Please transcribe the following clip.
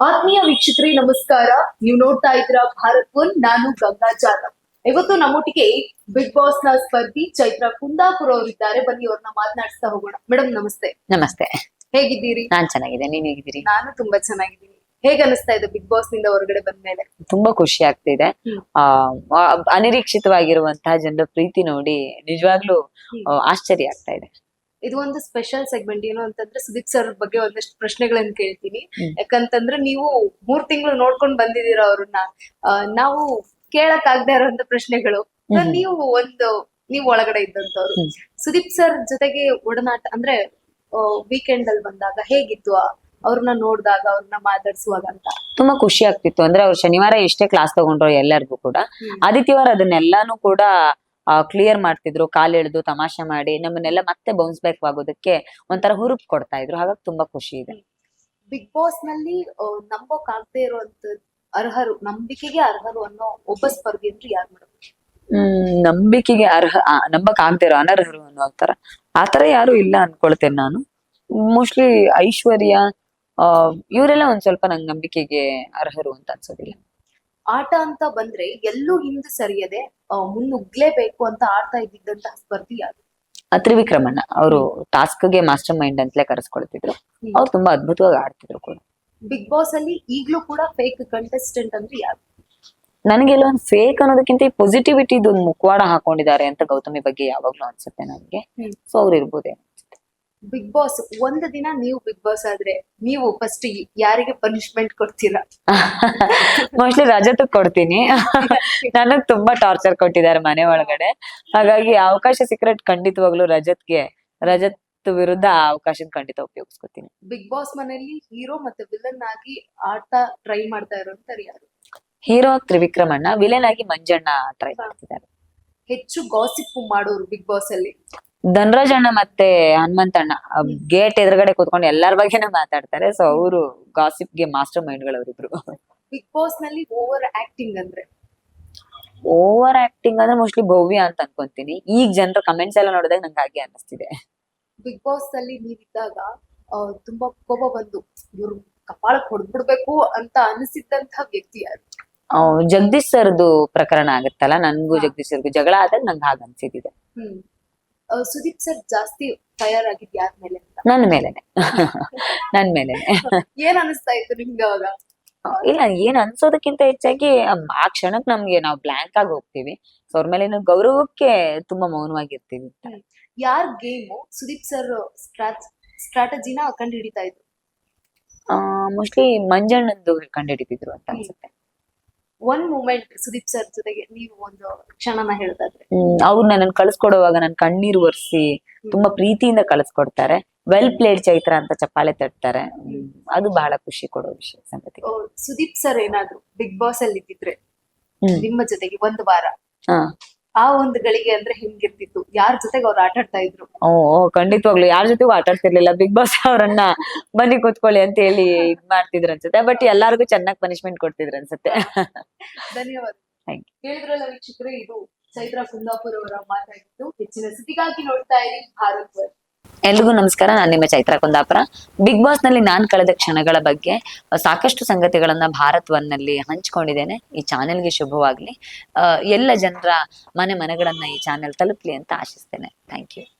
ಆತ್ಮೀಯ ವೀಕ್ಷಕರಿ ನಮಸ್ಕಾರ. ನೀವು ನೋಡ್ತಾ ಇದ್ದೀರಾ ಭಾರತ್ ಒನ್ ನಾನು ಗಂಗಾ ಜಾಧವ್. ಇವತ್ತು ನಮ್ಮೊಟ್ಟಿಗೆ ಬಿಗ್ ಬಾಸ್ನ ಸ್ಪರ್ಧಿ ಚೈತ್ರ ಕುಂದಾಪುರ ಅವರಿದ್ದಾರೆ. ಬನ್ನಿ ಅವ್ರನ್ನ ಮಾತನಾಡಿಸ್ತಾ ಹೋಗೋಣ. ಮೇಡಮ್ ನಮಸ್ತೆ. ನಮಸ್ತೆ. ಹೇಗಿದ್ದೀರಿ? ನಾನ್ ಚೆನ್ನಾಗಿದೆ ನೀನ್ ಹೇಗಿದ್ದೀರಿ? ನಾನು ತುಂಬಾ ಚೆನ್ನಾಗಿದ್ದೀನಿ. ಹೇಗ್ ಅನಿಸ್ತಾ ಇದೆ ಬಿಗ್ ಬಾಸ್ನಿಂದ ಹೊರಗಡೆ ಬಂದ್ಮೇಲೆ ತುಂಬಾ ಖುಷಿ ಆಗ್ತಿದೆ. ಇದೆ ಆ ಆ, ಅನಿರೀಕ್ಷಿತವಾಗಿರುವಂತಹ ಜನರ ಪ್ರೀತಿ ನೋಡಿ ನಿಜವಾಗ್ಲೂ ಆ, ಆಶ್ಚರ್ಯ ಆಗ್ತಾ ಇದೆ. ಇದು ಒಂದು ಸ್ಪೆಷಲ್ ಸೆಗ್ಮೆಂಟ್ ಏನು ಅಂತಂದ್ರೆ ಸುದೀಪ್ ಸರ್ ಬಗ್ಗೆ ಒಂದಷ್ಟು ಪ್ರಶ್ನೆಗಳನ್ನ ಕೇಳ್ತೀನಿ. ಯಾಕಂತಂದ್ರೆ ನೀವು ಮೂರ್ ತಿಂಗಳು ನೋಡ್ಕೊಂಡ್ ಬಂದಿದ್ದೀರಾ ಅವ್ರನ್ನ. ನಾವು ಕೇಳಕ್ ಆಗದೆ ಇರೋಂತ ಪ್ರಶ್ನೆಗಳು. ನೀವು ಒಂದು ನೀವು ಒಳಗಡೆ ಇದ್ದಂತವ್ರು ಸುದೀಪ್ ಸರ್ ಜೊತೆಗೆ ಒಡನಾಟ ಅಂದ್ರೆ ವೀಕೆಂಡ್ ಅಲ್ಲಿ ಬಂದಾಗ ಹೇಗಿತ್ತು? ಅವ್ರನ್ನ ನೋಡಿದಾಗ ಅವ್ರನ್ನ ಮಾತಾಡ್ಸುವಾಗ ಅಂತ. ತುಂಬಾ ಖುಷಿ ಆಗ್ತಿತ್ತು. ಅಂದ್ರೆ ಅವ್ರು ಶನಿವಾರ ಎಷ್ಟೇ ಕ್ಲಾಸ್ ತಗೊಂಡ್ರು ಎಲ್ಲರಿಗೂ ಕೂಡ. ಆದಿತ್ಯವಾರ ಅದನ್ನೆಲ್ಲಾನು ಕೂಡ ಕ್ಲಿಯರ್ ಮಾಡ್ತಿದ್ರು ಕಾಲ್ ಎಳೆದು ತಮಾಷೆ ಮಾಡಿ ನಮ್ಮನ್ನೆಲ್ಲ ಮತ್ತೆ ಬೌನ್ಸ್ ಬ್ಯಾಕ್ ಆಗೋದಕ್ಕೆ ಒಂಥರ ಹುರುಪ್ ಕೊಡ್ತಾ ಇದ್ರು. ಹಾಗಾಗಿ ತುಂಬಾ ಖುಷಿ ಇದೆ. ಬಿಗ್ ಬಾಸ್ನಲ್ಲಿ ಆ, ನಂಬೋಕ್ ಆಗದೆ ಇರುವಂತ ಅರ್ಹರು ನಂಬಿಕೆಗೆ ಅರ್ಹರು ಅನ್ನೋ ಒಬ್ಬ ಸ್ಪರ್ಧಿ ಅಂದ್ರೆ ಯಾರು ಮೇಡಮ್ ಹ್ಮ್ ನಂಬಿಕೆಗೆ ಅರ್ಹ ನಂಬಕ್ ಆಗದೆ ಇರೋ ಅನರ್ಹರು ಅನ್ನೋ ತರ ಆತರ ಯಾರು ಇಲ್ಲ ಅನ್ಕೊಳ್ತೇನೆ ನಾನು. ಮೋಸ್ಟ್ಲಿ ಐಶ್ವರ್ಯ ಆ ಇವರೆಲ್ಲ ಒಂದ್ ಸ್ವಲ್ಪ ನಂಗೆ ನಂಬಿಕೆಗೆ ಅರ್ಹರು ಅಂತ ಅನ್ಸೋದಿಲ್ಲ. ಆಟ ಅಂತ ಬಂದ್ರೆ ಎಲ್ಲೂ ಹಿಂದೆ ಸರಿಯದೆ ಮುನ್ನುಗ್ಲೇಬೇಕು ಅಂತ ಆಡ್ತಾ ಇದ್ದಿದ್ದಂತಹ ಸ್ಪರ್ಧಿ ಯಾರು? ತ್ರಿವಿಕ್ರಮಣ್ಣ. ಅವರು ಟಾಸ್ಕ್ಗೆ ಮಾಸ್ಟರ್ ಮೈಂಡ್ ಅಂತಲೇ ಕರೆಸ್ಕೊಳ್ತಿದ್ರು. ಅವ್ರು ತುಂಬಾ ಅದ್ಭುತವಾಗಿ ಆಡ್ತಿದ್ರು ಕೂಡ. ಬಿಗ್ ಬಾಸ್ ಅಲ್ಲಿ ಈಗ್ಲೂ ಕೂಡ ಫೇಕ್ ಕಂಟೆಸ್ಟೆಂಟ್ ಅಂದ್ರೆ ಯಾರು? ನನಗೆಲ್ಲ ಒಂದು ಫೇಕ್ ಅನ್ನೋದಕ್ಕಿಂತ ಈ ಪಾಸಿಟಿವಿಟಿ ಒಂದು ಮುಖವಾಡ ಹಾಕೊಂಡಿದ್ದಾರೆ ಅಂತ ಗೌತಮಿ ಬಗ್ಗೆ ಯಾವಾಗ್ಲೂ ಅನ್ಸುತ್ತೆ ನನಗೆ. ಸೊ ಅವ್ರು ಇರ್ಬೋದೇ ಬಿಗ್ ಬಾಸ್ ಒಂದು ದಿನ ನೀವು ಬಿಗ್ ಬಾಸ್ ಆದ್ರೆ ನೀವು ಫಸ್ಟ್ ಯಾರಿಗೆ ಪನಿಷ್ಮೆಂಟ್ ಕೊಡ್ತೀರಾ? ಮೋಸ್ಟ್ಲಿ ರಜತ್ ಕೊಡ್ತೀನಿ. ನನಗ್ ತುಂಬಾ ಟಾರ್ಚರ್ ಕೊಟ್ಟಿದ್ದಾರೆ ಮನೆ ಒಳಗಡೆ. ಹಾಗಾಗಿ ಅವಕಾಶ ಸಿಕ್ಕರೆ ಖಂಡಿತವಾಗ್ಲು ರಜತ್ಗೆ ರಜತ್ ವಿರುದ್ಧ ಆ ಅವಕಾಶ ಖಂಡಿತ ಉಪಯೋಗಿಸ್ಕೊತೀನಿ. ಬಿಗ್ ಬಾಸ್ ಮನೆಯಲ್ಲಿ ಹೀರೋ ಮತ್ತೆ ವಿಲನ್ ಆಗಿ ಆಡ್ತಾ ಟ್ರೈ ಮಾಡ್ತಾ ಇರೋಂತಾರೆ ಯಾರು? ಹೀರೋ ತ್ರಿವಿಕ್ರಮಣ್ಣ ವಿಲನ್ ಆಗಿ ಮಂಜಣ್ಣ ಟ್ರೈ ಮಾಡ್ತಿದ್ದಾರೆ. ಹೆಚ್ಚು ಗಾಸಿಪ್ ಮಾಡೋರು ಬಿಗ್ ಬಾಸ್ ಅಲ್ಲಿ. ಧನರಾಜ್ ಅಣ್ಣ ಮತ್ತೆ ಹನುಮಂತಣ್ಣ ಗೇಟ್ ಎದುರುಗಡೆ ಕೂತ್ಕೊಂಡು ಎಲ್ಲರ ಬಗ್ಗೆನೇ ಮಾತಾಡ್ತಾರೆ. ಸೊ ಅವರು ಗಾಸಿಪ್ಗೆ ಮಾಸ್ಟರ್ ಮೈಂಡ್ ಗಳವರಿಬ್ರು. ಬಿಗ್ ಬಾಸ್ನಲ್ಲಿ ಓವರ್ ಆಕ್ಟಿಂಗ್ ಅಂದ್ರೆ? ಓವರ್ ಆಕ್ಟಿಂಗ್ ಅಂದ್ರೆ ಮೋಸ್ಟ್ಲಿ ಭವ್ಯ ಅಂತ ಅನ್ಕೊಂತೀನಿ. ಈಗ ಜನರ ಕಮೆಂಟ್ಸ್ ಎಲ್ಲ ನೋಡಿದಾಗ ನಂಗೆ ಹಾಗೆ ಅನ್ನಿಸ್ತಿದೆ ಬಿಗ್ ಬಾಸ್ ಅಲ್ಲಿ ನೀವಿದ್ದಾಗ ತುಂಬಾ ಕೋಪ ಬಂದು ಇವ್ರು ಕಪಾಳಕ್ ಹೊಡ್ಬಿಡ್ಬೇಕು ಅಂತ ಅನಿಸಿದ್ದಂತ ವ್ಯಕ್ತಿ ಯಾರು? ಜಗದೀಶ್ ಸರ್ದು ಪ್ರಕರಣ ಆಗುತ್ತಲ್ಲ? ನನ್ಗೂ ಜಗದೀಶ್ ಸರ್ಗೂ ಜಗಳ ಆದಾಗ ನಂಗೆ ಹಾಗೆ ಅನ್ಸಿದ್ದಿದೆ. ಸುದೀಪ್ ಸರ್ ಜಾಸ್ತಿ ಫೈರ್ ಆಗಿದ್ ಯಾರ ಮೇಲೆ ನನ್ನ ನನ್ ಮೇಲೆನೆ. ನನ್ ಮೇಲೆನೆ. ಏನ್ ಅನಿಸ್ತಾ ಇತ್ತು ನಿಮ್ಗೆ ಅವಾಗ? ಇಲ್ಲ ಏನ್ ಅನ್ಸೋದಕ್ಕಿಂತ ಹೆಚ್ಚಾಗಿ ಆ ಕ್ಷಣಕ್ ನಮ್ಗೆ ನಾವು ಬ್ಲಾಂಕ್ ಆಗಿ ಹೋಗ್ತೀವಿ. ಸೊ ಅವ್ರ ಮೇಲೆ ಗೌರವಕ್ಕೆ ತುಂಬಾ ಮೌನವಾಗಿರ್ತೀವಿ ಯಾರ್ ಗೇಮ್ ಸುದೀಪ್ ಸರ್ ಸ್ಟ್ರಾಟಜಿನ ಕಂಡು ಹಿಡಿತಾ ಇದ್ರು ಮೋಸ್ಟ್ಲಿ ಮಂಜಣ್ಣಂದು ಕಂಡುಹಿಡಿತಿದ್ರು ಅಂತ ಅನ್ಸುತ್ತೆ. ಒನ್ ಮೂಮೆಂಟ್ ಸುದೀಪ್ ಸರ್ ಜೊತೆಗೆ ನೀವು ಒಂದು ಕ್ಷಣನ ಹೇಳುದಾದ್ರೆ. ಅವ್ರು ನನ್ನ ಕಳ್ಸ್ಕೊಡುವಾಗ ನನ್ ಕಣ್ಣೀರು ಒರೆಸಿ ತುಂಬಾ ಪ್ರೀತಿಯಿಂದ ಕಳಿಸ್ಕೊಡ್ತಾರೆ. ವೆಲ್ ಪ್ಲೇಡ್ ಚೈತ್ರ ಅಂತ ಚಪ್ಪಾಳೆ ತಟ್ತಾರೆ. ಅದು ಬಹಳ ಖುಷಿ ಕೊಡೋ ವಿಷಯ ಸಂಗತಿ. ಸುದೀಪ್ ಸರ್ ಏನಾದ್ರು ಬಿಗ್ ಬಾಸ್ ಅಲ್ಲಿ ಇದ್ದಿದ್ರೆ ನಿಮ್ಮ ಜೊತೆಗೆ ಒಂದು ವಾರ? ಹಾ. ಆ ಒಂದು ಗಳಿಗೆ ಅಂದ್ರೆ ಹೆಂಗಿರ್ತಿತ್ತು. ಯಾರ ಜೊತೆಗೆ ಅವ್ರು ಆಟ ಆಡ್ತಾ ಇದ್ರು? ಓ ಖಂಡಿತವಾಗ್ಲು. ಯಾರ ಜೊತೆಗೂ ಆಟ ಆಡ್ತಿರ್ಲಿಲ್ಲ ಬಿಗ್ ಬಾಸ್ ಅವರನ್ನ ಬನ್ನಿ ಕೂತ್ಕೊಳ್ಳಿ ಅಂತ ಹೇಳಿ ಇದ್ ಮಾಡ್ತಿದ್ರು ಅನ್ಸುತ್ತೆ ಬಟ್ ಎಲ್ಲಾರ್ಗು ಚೆನ್ನಾಗಿ ಪನಿಶ್ಮೆಂಟ್ ಕೊಡ್ತಿದ್ರು ಅನ್ಸುತ್ತೆ ಧನ್ಯವಾದ ಹೇಳಿದ್ರಲ್ಲ ವೀಕ್ಷಕರೇ ಇದು ಚೈತ್ರ ಕುಂದಾಪುರ್ ಅವರ ಮಾತಾಡಿದ್ದು ಹೆಚ್ಚಿನ ಸುದ್ದಿಗಾಗಿ ನೋಡ್ತಾ ಇರಿ ಭಾರತ್ ವರ್ಲ್ಡ್. ಎಲ್ರಿಗೂ ನಮಸ್ಕಾರ. ನಾನು ನಿಮ್ಮ ಚೈತ್ರ ಕುಂದಾಪುರ. ಬಿಗ್ ಬಾಸ್ನಲ್ಲಿ ನಾನು ಕಳೆದ ಕ್ಷಣಗಳ ಬಗ್ಗೆ ಸಾಕಷ್ಟು ಸಂಗತಿಗಳನ್ನ ಭಾರತ್ ಒನ್ನಲ್ಲಿ ಹಂಚ್ಕೊಂಡಿದ್ದೇನೆ. ಈ ಚಾನೆಲ್ಗೆ ಶುಭವಾಗ್ಲಿ. ಎಲ್ಲ ಜನರ ಮನೆ ಮನೆಗಳನ್ನ ಈ ಚಾನೆಲ್ ತಲುಪ್ಲಿ ಅಂತ ಆಶಿಸ್ತೇನೆ. Thank you